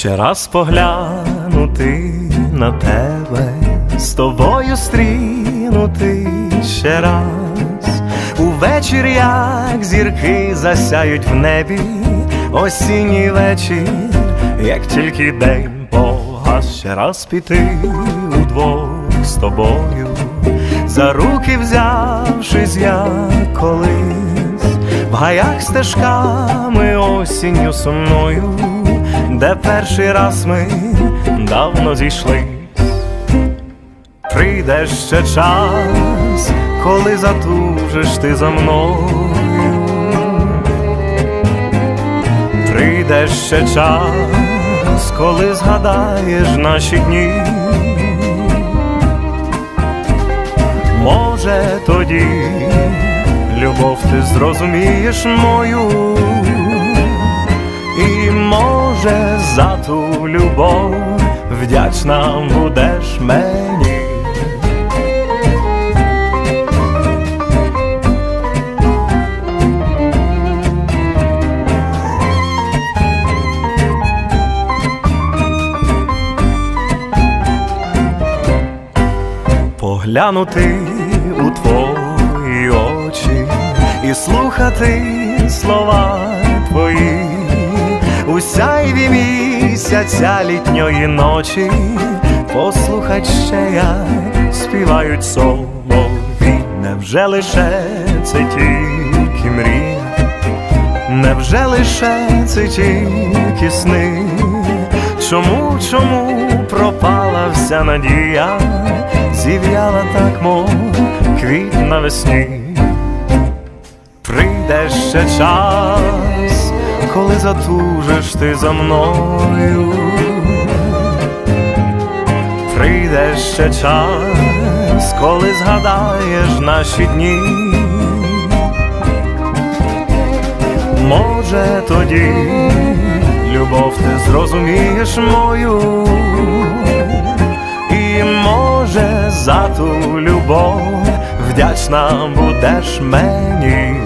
Ще раз поглянути на тебе, з тобою стрінути ще раз. Увечір, як зірки засяють в небі, осінній вечір, як тільки день погас, ще раз піти удвох з тобою, за руки взявшись, як колись, в гаях стежками осінню сумною, де перший раз ми давно зійшлись. Прийде ще час, коли затужиш ти за мною. Прийде ще час, коли згадаєш наші дні. Може тоді любов ти зрозумієш мою, і може за ту любов вдячна будеш мені. Поглянути у твої очі і слухати слова твої, у сяйві місяця літньої ночі, послухать ще, як співають солові, невже лише це тільки мрія, невже лише це тільки сни? Чому, чому пропала вся надія, зів'яла так, мов квіт навесні? Прийде ще час, коли затужиш ти за мною. Прийде ще час, коли згадаєш наші дні. Може тоді любов ти зрозумієш мою, і може за ту любов вдячна будеш мені.